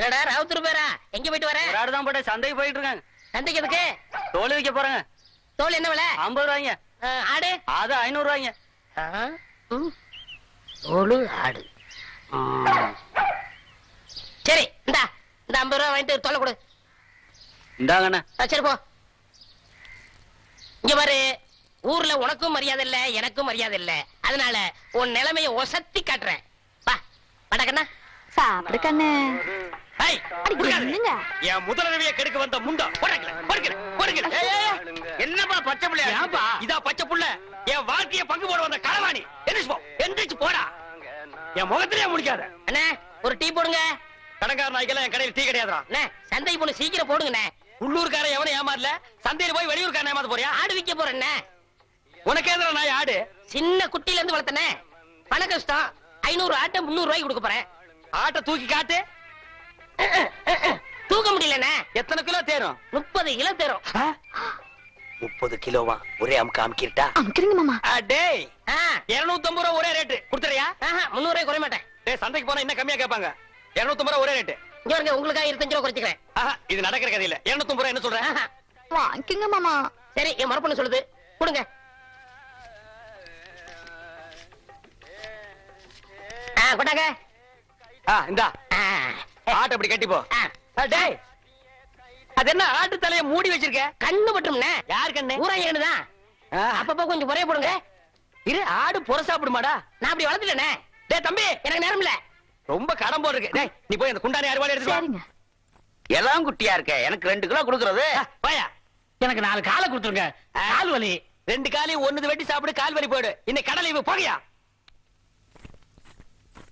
என்னடா ராவுத்தூர் பேரா எங்க போயிட்டு வர? ஒரு தான் போட்டு சந்தைக்கு போயிட்டு இருக்காங்க சந்தைக்கு எதுக்கு? தோல் விற்க போறாங்க. தோல் என்ன விலை? ஐம்பது ரூபாய்ங்க. ஆ, ஆடு? அது ஐநூறு ரூபாய்ங்க. தோலு ஆடு. சரி இந்தா இந்த ஐம்பது ரூபா வாங்கிட்டு தொலை கொடு. இந்தாங்கண்ணே. சரி போ. இங்க பாரு ஊர்ல உனக்கும் மரியாதை இல்ல எனக்கும் மரியாதை இல்ல. அதனால உன் நிலைமைய ஒசத்தி காட்டுறேன். வா வடக்கண்ணா சாப்பிடு கண்ணு. என் முதலுதவியை கெடுக்க வந்த முண்டா. என்னப்பா பச்சை புள்ள ஏன்பா? இதா பச்சை புள்ள. என் வாழ்க்கைய பங்கு போட வந்த களவாணி. எந்திரிச்சு போ எந்திரிச்சு போடா. என் முகத்திலே முடிக்காத. அண்ணே ஒரு டீ போடுங்க. கடங்கார நாய்க்கெல்லாம் என் கடையில் டீ கிடையாதுடா. அண்ணே சந்தை பொண்ணு சீக்கிரம் போடுங்கண்ணே. உள்ளூர்காரன் எவனும் ஏமாறல? சந்தையில போய் வெளியூர்காரன் ஏமாத்த போறியா? ஆடு விக்க போறேன்னே உனக்கு எதிர நாய் ஆடு? சின்ன குட்டில இருந்து வளர்த்தனே பண கஷ்டம் ஐநூறு ஆட்டை முந்நூறு ரூபாய்க்கு கொடுக்க போறேன். ஆட்டை தூக்கி காட்டு. தூக்க முடியலண்ணே. எத்தனை கிலோ தேரும்? முப்பது கிலோ தேரும். முப்பது கிலோவா? ஒரே அமுக்கு அமுக்கிட்டா அமுக்குறீங்க மாமா. டேய். இருநூத்தி ஐம்பது ரூபா ஒரே ரேட்டு கொடுத்துறியா முந்நூறு ரூபாய் குறைய மாட்டேன். டேய் சந்தைக்கு போனா இன்னும் கம்மியா கேட்பாங்க. இருநூத்தி ஐம்பது ரூபா ஒரே ரேட்டு இங்க வருங்க உங்களுக்காக இருபத்தஞ்சு ரூபா குறைச்சிக்கிறேன். ஆஹா, இது நடக்கிற கதை இல்ல இருநூத்தி ஐம்பது ரூபா என்ன சொல்றேன். வாங்கிக்கங்க மாமா. சரி என் மறுப்பண்ணு சொல்லுது. கொடுங்க. ஆ கொண்டாங்க. ஆ இந்தா. ஆட்டை அப்படி கட்டி போ ஆ, டேய். அது என்ன ஆட்டு தலைய மூடி வச்சிருக்க? கண்ணு பட்டும்னே யார் கண்ணு? ஊரா ஏனுதான் அப்பப்ப கொஞ்சம் குறைய போடுங்க. இரு ஆடு புற சாப்பிடுமாடா நான் அப்படி வளர்த்துட்டேனே. டேய் தம்பி. எனக்கு நேரம் இல்ல. ரொம்ப கடன் போல் இருக்கு டேய் நீ போய் அந்த குண்டானி அறுவாள் எடுத்து வா. சரிங்க. எல்லாம் குட்டியா இருக்க? எனக்கு ரெண்டு கிலோ கொடுக்கறது. வாயா எனக்கு நாலு காலை கொடுத்துருங்க. கால் வலி. ரெண்டு காலையும் ஒண்ணுது வெட்டி சாப்பிடு கால் வலி போயிடு. இன்னைக்கு கடலை இவ போகையா?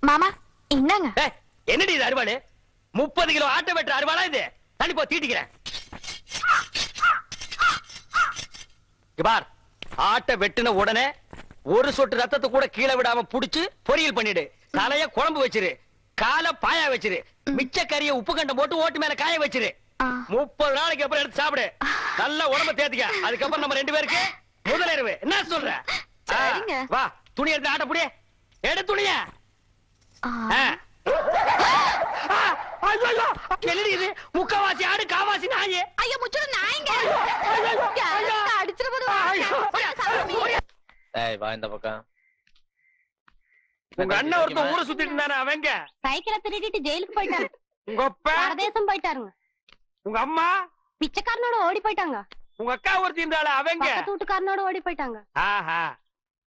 மாமா என்னங்க என்னடி இது அறுவாள்? முப்பது கிலோ ஆட்டை வெட்டுற அறுவாளா இது? தள்ளி போ தீட்டிக்கிறேன். பார். ஆட்டை வெட்டின உடனே ஒரு சொட்டு ரத்தத்தை கூட கீழே விடாம புடிச்சு பொரியல் பண்ணிடு. தலைய குழம்பு வச்சிரு. காலை பாயா வச்சிரு. மிச்ச கறிய உப்பு கண்டம் போட்டு ஓட்டு மேல காய வச்சிரு. முப்பது நாளைக்கு அப்புறம் எடுத்து சாப்பிடு. நல்லா உடம்ப தேத்திக்க. அதுக்கப்புறம் நம்ம ரெண்டு பேருக்கு முதலிரவு. என்ன சொல்ற. வா துணி எடுத்து ஆட்ட புடிய. எடு துணிய. முக்கவாசி ஆடு காவாசி நாயே. ஐயோ முச்சுட நாய்ங்க. ஐயோ. அடிச்சிட போது ஐயோ. ஏய் வா இந்த பக்கம். உங்க அண்ணன் ஒருத்தன் ஊரை சுத்திட்டு இருந்தானே அவங்க? சைக்கிளை திருடிட்டு ஜெயிலுக்கு போயிட்டாரு. உங்க அப்பா? பரதேசம் போயிட்டாருங்க. உங்க அம்மா? பிச்சைக்காரனோட ஓடி போயிட்டாங்க. உங்க அக்கா ஒருத்தி இருந்தாளே அவங்க? வீட்டுக்காரனோட ஓடி போயிட்டாங்க. ஆஹா.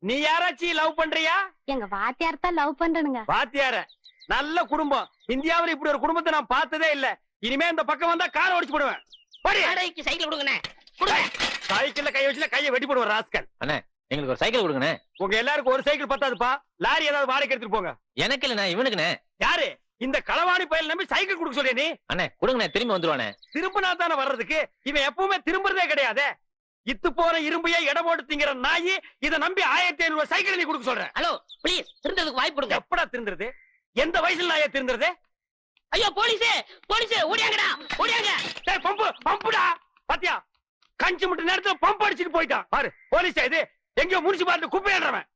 நீ யாராச்சும் லவ் பண்றியா? எங்க வாத்தியார் தான் லவ் பண்றனுங்க. பாத்தியார நல்ல குடும்பம். இந்தியாவுல இப்படி ஒரு குடும்பத்தை நான் பார்த்ததே இல்ல. இனிமே இந்த பக்கம் வந்தா காரை ஓடிச்சு போடுவேன். போடி. சைக்கிள் கொடுங்கண்ணே. சைக்கிள்ல கை வச்சுல கையை வெட்டி போடுவேன் ராஸ்கல். அண்ணே எங்களுக்கு ஒரு சைக்கிள் கொடுங்கண்ணே. உங்க எல்லாருக்கும் ஒரு சைக்கிள் பத்தாதுப்பா. லாரி ஏதாவது வாடகை எடுத்துட்டு போங்க. எனக்கு இல்லண்ணே இவனுக்குண்ணே. யாரு? இந்த களவாணி பயல் நம்பி சைக்கிள் கொடுக்க சொல்லிய நீ? அண்ணே கொடுங்கண்ணே திரும்பி வந்துருவானே திரும்பினா தானே வர்றதுக்கு? இவன் எப்பவுமே திரும்புறதே கிடையாது. இத்து போற இரும்பையே இடம் போட்டு திங்கிற நாயி இத நம்பி ஆயிரத்தி ஐநூறு சைக்கிள் நீ கொடுக்க சொல்றேன் ஹலோ ப்ளீஸ் திருந்ததுக்கு வாய்ப்பு கொடுங்க. எப்படா திருந்துறது? எந்த வயசுல நாயா திருந்துறது? ஐயோ போலீஸே போலீஸே ஓடியாங்கடா ஓடியாங்க. டேய் பம்பு பம்புடா. பாத்தியா? கஞ்சி முட்டு நேரத்துல பம்ப் அடிச்சிட்டு போயிட்டான். பாரு போலீஸா இது? எங்கேயோ முடிச்சு பார்த்து குப்பையாடுறவன்.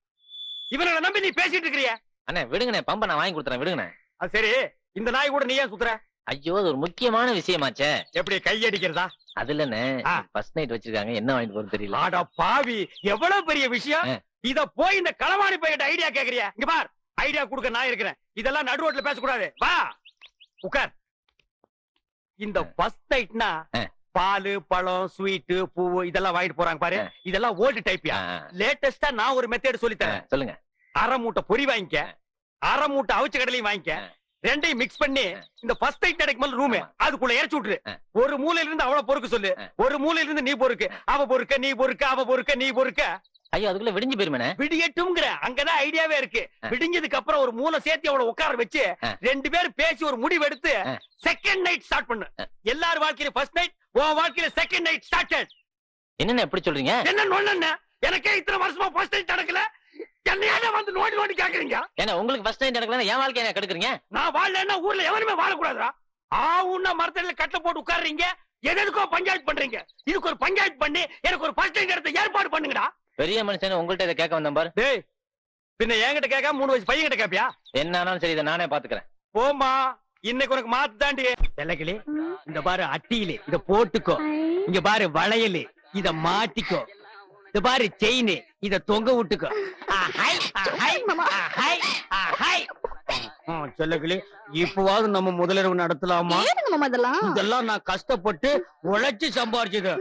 இவனை நம்பி நீ பேசிட்டு இருக்கிறிய? அண்ணே விடுங்கண்ணே பம்ப நான் வாங்கி கொடுத்துறேன் விடுங்கண்ணே. அது சரி இந்த நாய் கூட நீ ஏன் சுத்துற? ஐயோ அது ஒரு முக்கியமான விஷயமாச்சே. எப்படி கை அடிக்கிறதா? அது இல்லண்ணே. ஃபர்ஸ்ட் நைட் வச்சிருக்காங்க என்ன வாங்கிட்டு போறது தெரியல. ஆடா பாவி எவ்வளவு பெரிய விஷயம். இத போய் இந்த களவாணி பையன் ஐடியா கேக்குறியா? இங்க பார். ஐடியா கொடுக்க நான் இருக்கிறேன். இதெல்லாம் நடு ரோட்ல பேசக்கூடாது. வா! உட்கார். இந்த ஃபர்ஸ்ட் நைட்னா. பாலு பழம் ஸ்வீட் பூவு இதெல்லாம் வாங்கிட்டு போறாங்க பாரு. இதெல்லாம் ஓல்டு டைப்யா லேட்டஸ்டா நான் ஒரு மெத்தேட் சொல்லி தரேன். சொல்லுங்க. அரை மூட்டை பொரி வாங்கிக்க. அரை மூட்டை அவிச்ச கடலையும் வாங்கிக்க. ரெண்டையும் மிக்ஸ் பண்ணி. இந்த ஃபர்ஸ்ட் நைட் கிடைக்கும் ரூம். அதுக்குள்ள இறச்சி விட்டுரு. ஒரு மூலையில இருந்து அவள பொறுக்க சொல்லு. ஒரு மூலையில இருந்து நீ பொறுக்கு. அவ பொறுக்க நீ பொறுக்க அவ பொறுக்க நீ பொறுக்க. ஐயோ அதுக்குள்ள விடிஞ்சு போயிருமேண்ணே விடியட்டும்ங்கிற அங்கதான் ஐடியாவே இருக்கு. விடிஞ்சதுக்கு அப்புறம் ஒரு மூளை சேர்த்து அவளை உட்கார வச்சு. ரெண்டு பேரும் பேசி ஒரு முடிவு எடுத்து. செகண்ட் நைட் ஸ்டார்ட் பண்ணு. எல்லார் வாழ்க்கையில ஃபர்ஸ்ட் நைட் உன் வாழ்க்கையில செகண்ட் நைட் ஸ்டார்டட் என்னண்ணே எப்படி சொல்றீங்க? என்ன நொண்ணு எனக்கே இத்தனை வருஷமா ஃபர்ஸ்ட் நைட் நடக்கல. என்னையால வந்து நோண்டி நோண்டி கேக்குறீங்க? ஏன்னா உங்களுக்கு ஃபர்ஸ்ட் நைட் நடக்கலன்னா என் வாழ்க்கையை கெடுக்குறீங்க? நான் வாழலன்னா ஊர்ல எவனுமே வாழக்கூடாதுடா. ஆவுன்னா மரத்தடியில கட்டை போட்டு உட்கார்றீங்க. எதுக்கோ பஞ்சாயத்து பண்றீங்க. இதுக்கு ஒரு பஞ்சாயத்து பண்ணி எனக்கு ஒரு ஃபர்ஸ்ட் நைட் எடுத்து ஏற்பாடு பண்ணுங்கடா. பெரிய மனுஷன் உங்கள்ட்ட இதை கேட்க வந்தேன் பாரு. டேய் பின்ன என்கிட்ட கேட்காம மூணு வயசு பையன் கிட்ட கேப்பியா? என்ன சரி இதை நானே பாத்துக்கிறேன் போமா இன்னைக்கு உனக்கு மாத்து தாண்டி. வெள்ளக்கிளி இந்த பாரு அட்டியிலே இத போட்டுக்கோ. இங்க பாரு வளையலு இத மாட்டிக்கோ இந்த பாரு செயின் இத தொங்க விட்டுக்கோ. செல்லக்கிளி இப்பவாவது நம்ம முதலிரவு நடத்தலாமா? இதெல்லாம்? நான் கஷ்டப்பட்டு உழைச்சு சம்பாரிச்சது.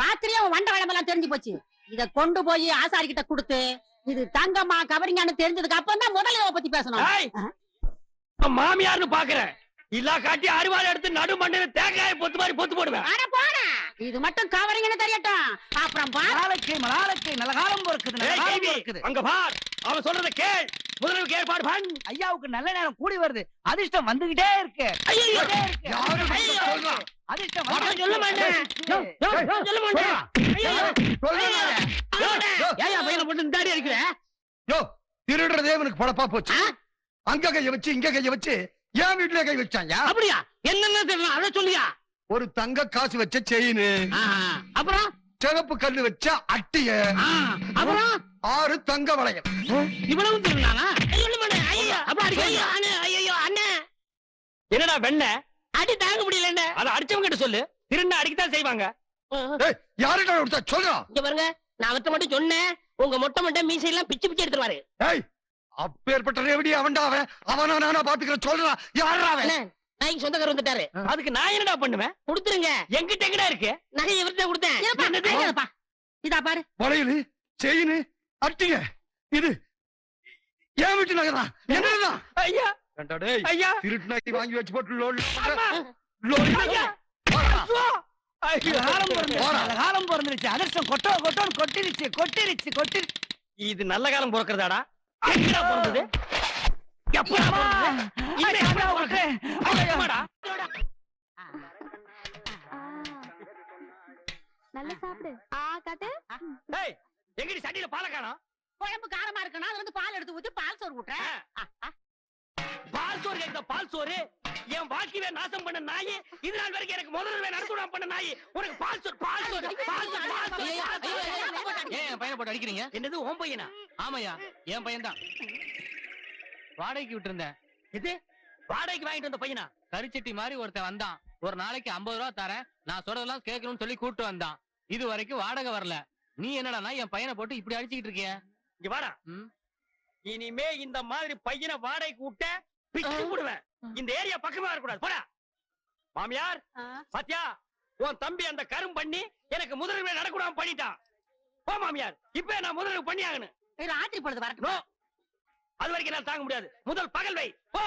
ராத்திரியே உன் வண்ட வளமெல்லாம் தெரிஞ்சு போச்சு. இத கொண்டு போய் ஆசாரி கிட்ட கொடுத்து இது தங்கம்மா கவரிங்கான்னு தெரிஞ்சதுக்கு அப்புறம் தான் முதல்ல பத்தி பேசணும். மாமியார்னு பாக்குறேன். இல்லா காட்டி அறுவாள் எடுத்து நடு மண்ணில தேங்காய் பொத்து மாதிரி பொத்து போடுவேன். அட போடா. இது மட்டும் கவரிங்கன்னு தெரியட்டும். அப்புறம் பா நாளைக்கு நாளைக்கு நல்ல காலம் பொறுக்குது நல்ல காலம் பொறுக்குது. அங்க பார். அவன் சொல்றத கேள். முதல்வர் ஏற்பாடு பண்ண ஐயாவுக்கு நல்ல நேரம் கூடி வருது. அதிர்ஷ்டம் வந்துகிட்டே இருக்கு? அதிர்ஷ்டம் சொல்ல மாட்டேன். சொல்ல மாட்டேன். ஐயோ, சொல்றா. யோ, யோ. ஏய்யா பையனை போட்டு இந்த தாடி அடிக்கிற? யோ திருடுறதே இவனுக்கு பொழப்பா போச்சு. அங்க கைய வச்சு இங்க கைய வச்சு என் வீட்டுல கை வச்சாயா? அப்படியா? என்னென்ன தெரியல? அதை சொல்லியா? ஒரு தங்க காசு வச்ச செயின். அப்புறம்? சிவப்பு கல்லு வச்ச அட்டிய. அப்புறம்? ஆறு தங்க வளையம். இவ்வளவு திருநானா அப்புறம் அடிக்க அண்ணே ஐயோ அண்ணே. என்னடா வெண்ண? அடி தாங்க முடியல என்ன அத அடிச்சவங்க கிட்ட சொல்லு. திருண்ண அடிக்கத்தான் செய்வாங்க. யாருடா கொடுத்தா? சொல்றா. இங்க பாருங்க நான் அவர்ட்ட மட்டும் சொன்னேன். உங்க மொட்டை மொட்டை மீசை எல்லாம் பிச்சு பிச்சு எடுத்துருவாரு. அப்பேற்பட்ட ரேவடி அவன்டா அவன். அவனா நானா பாத்துக்கிறேன். சொல்றா. யாரா அவன்? நாய்க்கு சொந்தக்காரர் வந்துட்டாரு. அதுக்கு நான் என்னடா பண்ணுவேன்? கொடுத்துருங்க. எங்கிட்ட எங்கடா இருக்கு? நகை இவர்கிட்ட கொடுத்தேன். இதா பாரு. வளையலு செயின் அட்டிய இது என் வீட்டு நகரா என்னதான் ஐயா. டேய் ஐயா. திருட்டு நாய்க்கு வாங்கி வச்சு போட்டு லோல். ஐயா. ஐயோ. காலம் பிறந்துருச்சு. காலம் பிறந்துருச்சு. அதிர்ஷ்டம் கொட்டோ கொட்டோன்னு கொட்டிருச்சு கொட்டிருச்சு கொட்டிருச்சு இது நல்ல காலம் பிறக்கிறதாடா. எப்படா பிறந்தது? எப்படா. நல்லா சாப்பிடு. ஆ காட்டு. ஏய், எங்கடி சட்டியில பாலை காணோம்? குழம்பு காரமா இருக்குன்னா அது வந்து பால் எடுத்து ஊத்தி பால் சோறு விட்டுறேன் பால் சோறு கேட்க பால் சோறு? என் வாழ்க்கையை நாசம் பண்ண நாயி. இது நாள் வரைக்கும் எனக்கு முதல்ல நடத்துடாம பண்ண நாயி. உனக்கு பால் சோறு பால் சோறு பால் சோறு பால் சோறு, ஏன் என் பையனை போட்டு அடிக்கிறீங்க? என்னது ஓம் பையனா? ஆமாய்யா என் பையன் தான் வாடகைக்கு விட்டுருந்தேன். இது வாடகைக்கு வாங்கிட்டு வந்த பையனா? கரிச்சட்டி மாதிரி ஒருத்தன் வந்தான். ஒரு நாளைக்கு ஐம்பது ரூபா தரேன். நான் சொல்றதெல்லாம் கேட்கணும்னு சொல்லி கூட்டு வந்தான். இது வரைக்கும் வாடகை வரல. நீ என்னடான்னா என் பையனை போட்டு இப்படி அடிச்சுக்கிட்டு இருக்கிய? இங்க வாடா. இனிமே இந்த மாதிரி பையனை வாடகைக்கு விட்ட பிச்சு விடுவேன். இந்த ஏரியா பக்கமா வரக்கூடாது. போடா. மாமியார். பாத்தியா உன் தம்பி அந்த கரும் பண்ணி எனக்கு முதல்வர் நடக்கூடாம பண்ணிட்டான். போ மாமியார் இப்ப நான் முதல்வர் பண்ணி ஆகணும் ராத்திரி பொழுது வரட்டும்? அது வரைக்கும் நான் தாங்க முடியாது. முதல் பகல் வை. போ.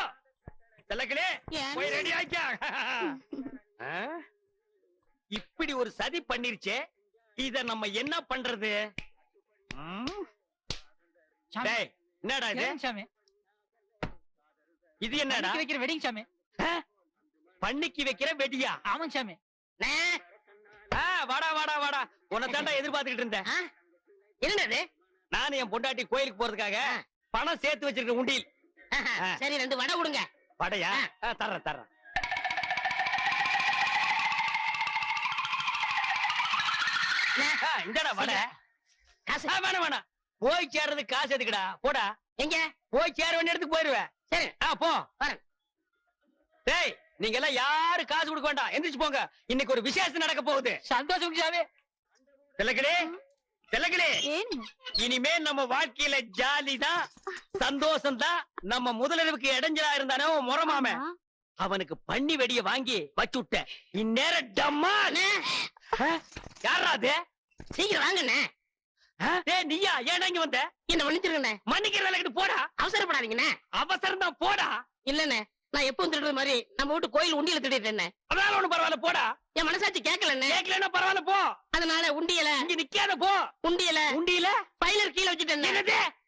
ஏன்? போய் ரெடி ஆயிக்கா? இப்படி ஒரு சதி பண்ணிருச்சே இத நம்ம என்ன பண்றது? என்னடா இது? சாமி? இது என்னடா? வைக்கிற வெடிங் சாமி. பண்ணிக்கு வைக்கிற வெடியா? ஆமாங்க சாமி. அண்ணே, ஆ, வாடா வாடா வாடா. உன்னை தாண்டா எதிர்பார்த்துக்கிட்டு இருந்தேன்? என்னது நானும் என் பொண்டாட்டி கோயிலுக்கு போறதுக்காக பணம் சேர்த்து வச்சிருக்க உண்டியில். சரி ரெண்டு வடை கொடுங்க. வடையா? தர்றேன் தர்றேன். இந்தாடா வடை. காசு. ஆ, வேணாம் வேணாம். போய் சேர்றது காசு எதுக்குடா? போடா. எங்க? போய் சேர வேண்டிய இடத்துக்கு போயிருவேன். சரி. ஆ போ. டேய் நீங்க எல்லாம் யாரு காசு கொடுக்க வேண்டாம்? எந்திரிச்சு போங்க. இன்னைக்கு ஒரு விசேஷம் நடக்க போகுது. சந்தோஷம் சாமி திலக்கடே இனிமே நம்ம வாழ்க்கையில ஜாலி தான் சந்தோஷம் தான் நம்ம முதலிரவுக்கு இடைஞ்சலா இருந்தானே முறமாம. அவனுக்கு பண்ணி வெடிய வாங்கி வச்சு விட்டேன். இந்நேரம் டம்மா யாரா அது? சீக்கிரம் வாங்கண்ணே. நீயா? ஏன் இங்க வந்த? என்ன மன்னிச்சிருங்கண்ணே. மன்னிக்கிற வேலைக்கு போடா. அவசரப்படாதீங்கண்ணே. அவசரம் தான் போடா. இல்லண்ணே நான் எப்பவும் திருடுற மாதிரி நம்ம வீட்டு கோயில் உண்டியல திருடிட்டேன் அதனால ஒண்ணு பரவாயில்ல போடா. என் மனசாட்சி கேட்கலண்ணே. கேட்கலன்னா பரவாயில்ல போ. அதனால உண்டியல இங்க நிக்காத போ. உண்டியல உண்டியில? பைலர் கீழே வச்சுட்டான்